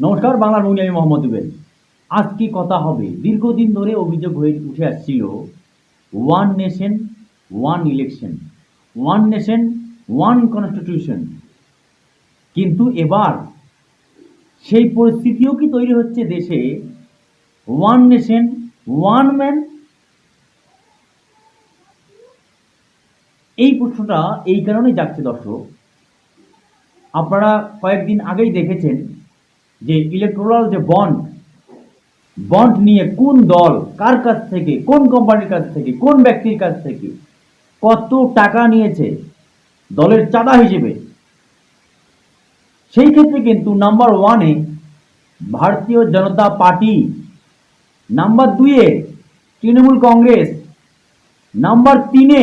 নমস্কার, বাংলার মৌনি আমি মোহাম্মদ রুবেল আজকে কথা হবে? দীর্ঘদিন ধরে অভিযোগ হয়ে উঠে আসছিল one nation one election one nation one constitution কিন্তু এবার সেই পরিস্থিতিও কি তৈরি হচ্ছে দেশে? ওয়ান নেশন ওয়ান ম্যান এই প্রশ্নটা এই কারণেই যাচ্ছে দর্শক। আপনারা কয়েকদিন আগেই দেখেছেন যে ইলেকট্রাল যে বন্ড বন্ড নিয়ে কোন দল কার কাছ থেকে, কোন কোম্পানির কাছ থেকে, কোন ব্যক্তির কাছ থেকে কত টাকা নিয়েছে দলের চাঁদা হিসেবে? সেই ক্ষেত্রে কিন্তু নাম্বার ওয়ানে ভারতীয় জনতা পার্টি নাম্বার দুইয়ে তৃণমূল কংগ্রেস নাম্বার তিনে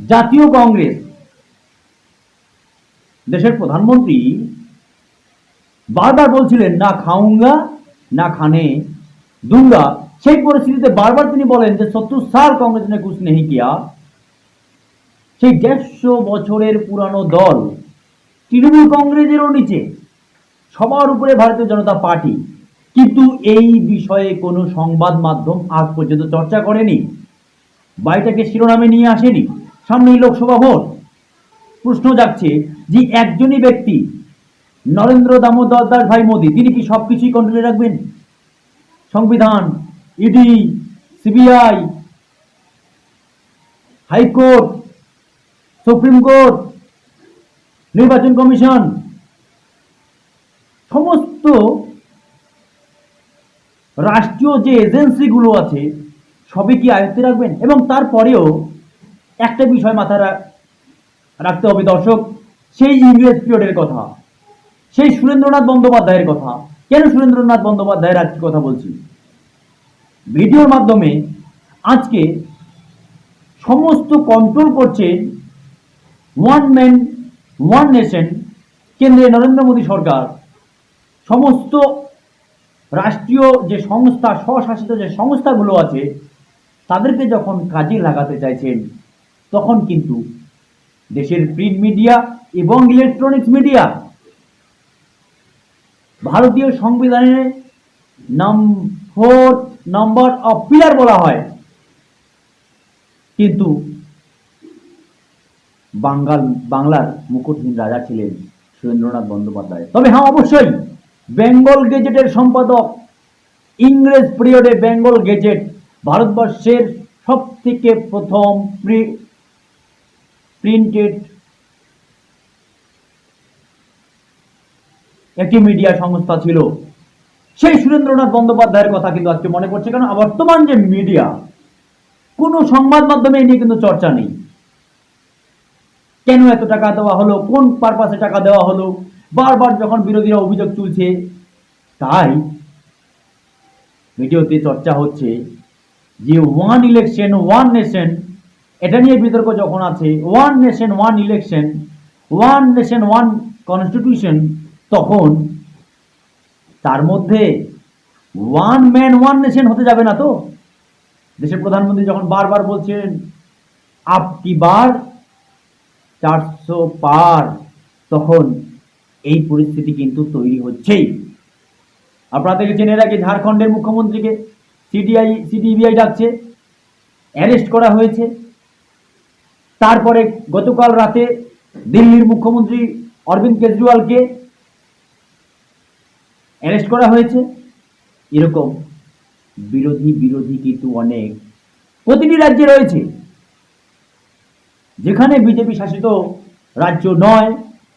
জাতীয় কংগ্রেস। দেশের প্রধানমন্ত্রী বারবার বলছিলেন, না খাউঙ্গা না খানে, দুঙ্গা। সেই পরিস্থিতিতে বারবার তিনি বলেন যে সত্তর সাল কংগ্রেস নে কুশ নেহি কিয়া? সেই দেড়শো বছরের পুরানো দল তৃণমূল কংগ্রেসেরও নিচে, সবার উপরে ভারতীয় জনতা পার্টি। কিন্তু এই বিষয়ে কোনো সংবাদ মাধ্যম আজ পর্যন্ত চর্চা করেনি। বাড়িটাকে শিরোনামে নিয়ে আসেনি। সামনেই লোকসভা ভোট। প্রশ্ন যাচ্ছে যে, একজনই ব্যক্তি নরেন্দ্র দামোদর দাস ভাই মোদী, তিনি কি সব কিছুই কন্ট্রোলে রাখবেন? সংবিধান ED CBI high court supreme court নির্বাচন কমিশন সমস্ত রাষ্ট্রীয় যে এজেন্সিগুলো আছে, সবই কি আয়ত্তে রাখবেন? এবং তারপরেও একটা বিষয় মাথায় রাখতে হবে দর্শক, সেই ইংরেজ পিরিয়ডের কথা। সেই সুরেন্দ্রনাথ বন্দ্যোপাধ্যায়ের কথা। কেন সুরেন্দ্রনাথ বন্দ্যোপাধ্যায়ের আজকে কথা বলছি? ভিডিওর মাধ্যমে আজকে সমস্ত কন্ট্রোল করছে ওয়ান ম্যান ওয়ান নেশন কেন্দ্রে নরেন্দ্র মোদী সরকার। সমস্ত রাষ্ট্রীয় যে সংস্থা, স্বশাসিত যে সংস্থাগুলো আছে, তাদেরকে যখন কাজে লাগাতে চাইছেন, তখন কিন্তু দেশের প্রিন্ট মিডিয়া এবং ইলেকট্রনিক্স মিডিয়া ভারতীয় সংবিধানের নাম ফোর নম্বর অফ পিলার বলা হয়। কিন্তু বাঙ্গাল, বাংলার মুকুটহীন রাজা ছিলেন সুরেন্দ্রনাথ বন্দ্যোপাধ্যায়। তবে হ্যাঁ অবশ্যই, বেঙ্গল গেজেটের সম্পাদক, ইংরেজ পিরিয়ডে বেঙ্গল গেজেট ভারতবর্ষের সব থেকে প্রথম প্রিন্টেড একটি মিডিয়া সংস্থা ছিল। সেই সুরেন্দ্রনাথ বন্দ্যোপাধ্যায়ের কথা কিন্তু আজকে মনে পড়ছে কারণ বর্তমান যে মিডিয়া কোনো সংবাদ মাধ্যমে নিয়ে কিন্তু চর্চা নেই। কেন এত টাকা দেওয়া হলো? কোন পারপাসে টাকা দেওয়া হলো? বারবার যখন বিরোধীরা অভিযোগ তুলছে, তাই ভিডিওতে চর্চা হচ্ছে যে ওয়ান ইলেকশন ওয়ান নেশন এটা নিয়ে বিতর্ক যখন আছে one nation one election one nation one constitution তখন তার মধ্যে ওয়ান ম্যান ওয়ান নেশন হতে যাবে না তো? দেশের প্রধানমন্ত্রী যখন বারবার বলছেন, আপ কি বার? চারশো পার তখন এই পরিস্থিতি কিন্তু তৈরি হচ্ছেই। আপনারা দেখেছেন এর আগে ঝাড়খণ্ডের মুখ্যমন্ত্রীকে সিডিআই সিডিবিআই ডাকছে অ্যারেস্ট করা হয়েছে। তারপরে গতকাল রাতে দিল্লির মুখ্যমন্ত্রী অরবিন্দ কেজরিওয়ালকে অ্যারেস্ট করা হয়েছে। এরকম বিরোধী বিরোধী কিন্তু অনেক প্রতিটি রাজ্যে রয়েছে। যেখানে বিজেপি শাসিত রাজ্য নয়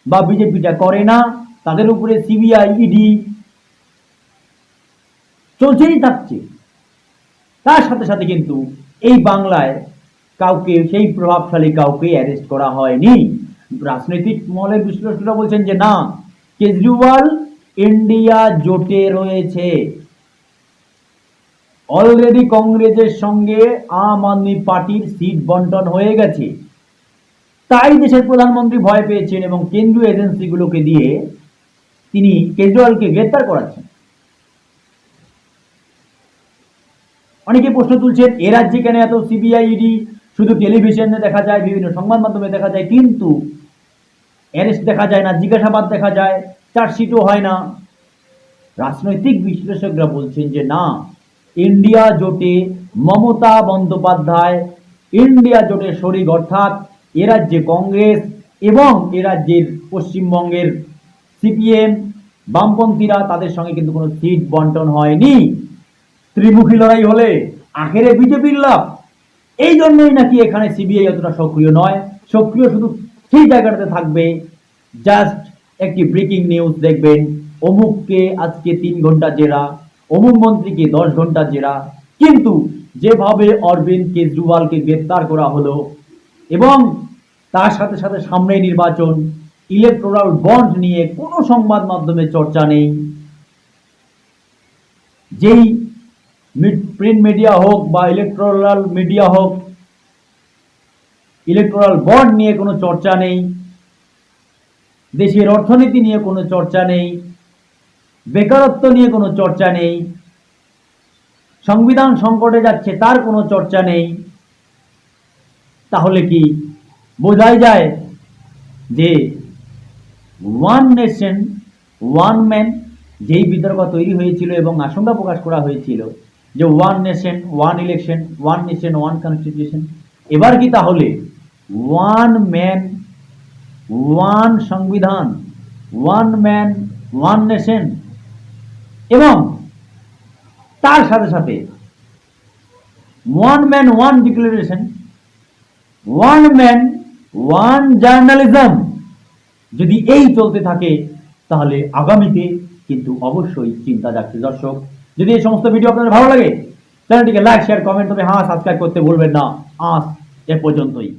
বা বিজেপিটা করে না, তাদের উপরে সিবিআই, ইডি চলছেই থাকছে। তার সাথে সাথে কিন্তু এই বাংলায় কাউকে, সেই প্রভাবশালী কাউকে অ্যারেস্ট করা হয়নি। রাজনৈতিক মহলের বিশ্লেষকরা বলছেন যে না, কেজরিওয়াল ইন্ডিয়া জোটে রয়েছে। অলরেডি কংগ্রেসের সঙ্গে আম আদমি পার্টির সিট বন্টন হয়ে গেছে। তাই দেশের প্রধানমন্ত্রী ভয় পেয়েছেন এবং কেন্দ্রীয় এজেন্সিগুলোকে দিয়ে তিনি কেজরিওয়ালকে গ্রেপ্তার করাচ্ছেন। অনেকে প্রশ্ন তুলছেন, এ রাজ্যে কেন এত সিবিআই ইডি শুধু টেলিভিশনে দেখা যায়, বিভিন্ন সংবাদ মাধ্যমে দেখা যায়, কিন্তু অ্যারেস্ট দেখা যায় না, জিজ্ঞাসাবাদ দেখা যায়। চার্জশিটও হয় না। রাজনৈতিক বিশ্লেষকরা বলছেন যে না, ইন্ডিয়া জোটে মমতা বন্দ্যোপাধ্যায়, ইন্ডিয়া জোটে শরিক অর্থাৎ এ রাজ্যে কংগ্রেস এবং এ রাজ্যের পশ্চিমবঙ্গের সিপিএম, বামপন্থীরা তাদের সঙ্গে কিন্তু কোনো সিট বন্টন হয়নি। ত্রিমুখী লড়াই হলে আখেরে বিজেপির লাভ। এই জন্যই নাকি এখানে সিবিআই অতটা সক্রিয় নয়। সক্রিয় শুধু সেই জায়গাটাতে থাকবে, জাস্ট একটি ব্রেকিং নিউজ দেখবেন। অমুককে আজকে তিন ঘণ্টা জেরা, অমুক মন্ত্রীকে দশ ঘণ্টা জেরা। কিন্তু যেভাবে অরবিন্দ কেজরিওয়ালকে গ্রেপ্তার করা হলো এবং তার সাথে সাথে সামনে নির্বাচন ইলেকট্রাল বন্ড নিয়ে কোনো সংবাদ মাধ্যমে চর্চা নেই। যেই প্রিন্ট মিডিয়া হোক বা ইলেকট্রাল মিডিয়া হোক ইলেকট্রাল বন্ড নিয়ে কোনো চর্চা নেই। দেশের অর্থনীতি নিয়ে কোনো চর্চা নেই, বেকারত্ব নিয়ে কোনো চর্চা নেই, সংবিধান সংকটে যাচ্ছে তার কোনো চর্চা নেই। তাহলে কি বোঝাই যায় যে ওয়ান নেশন ওয়ান ম্যান যেই বিতর্ক তৈরি হয়েছিল এবং আশঙ্কা প্রকাশ করা হয়েছিল যে one nation one election one nation one constitution এবার কি তাহলে ওয়ান ম্যান ওয়ান সংবিধান, ওয়ান ম্যান, ওয়ান নেশন এবং তার সাথে সাথে one man, one declaration, one man, one journalism যদি এই চলতে থাকে, তাহলে আগামীতে কিন্তু অবশ্যই চিন্তা যাচ্ছে দর্শক। যদি এই সমস্ত ভিডিও আপনাদের ভালো লাগে, চ্যানেলটিকে লাইক শেয়ার কমেন্ট তবে হ্যাঁ সাবস্ক্রাইব করতে ভুলবেন না। আজ এ পর্যন্তই।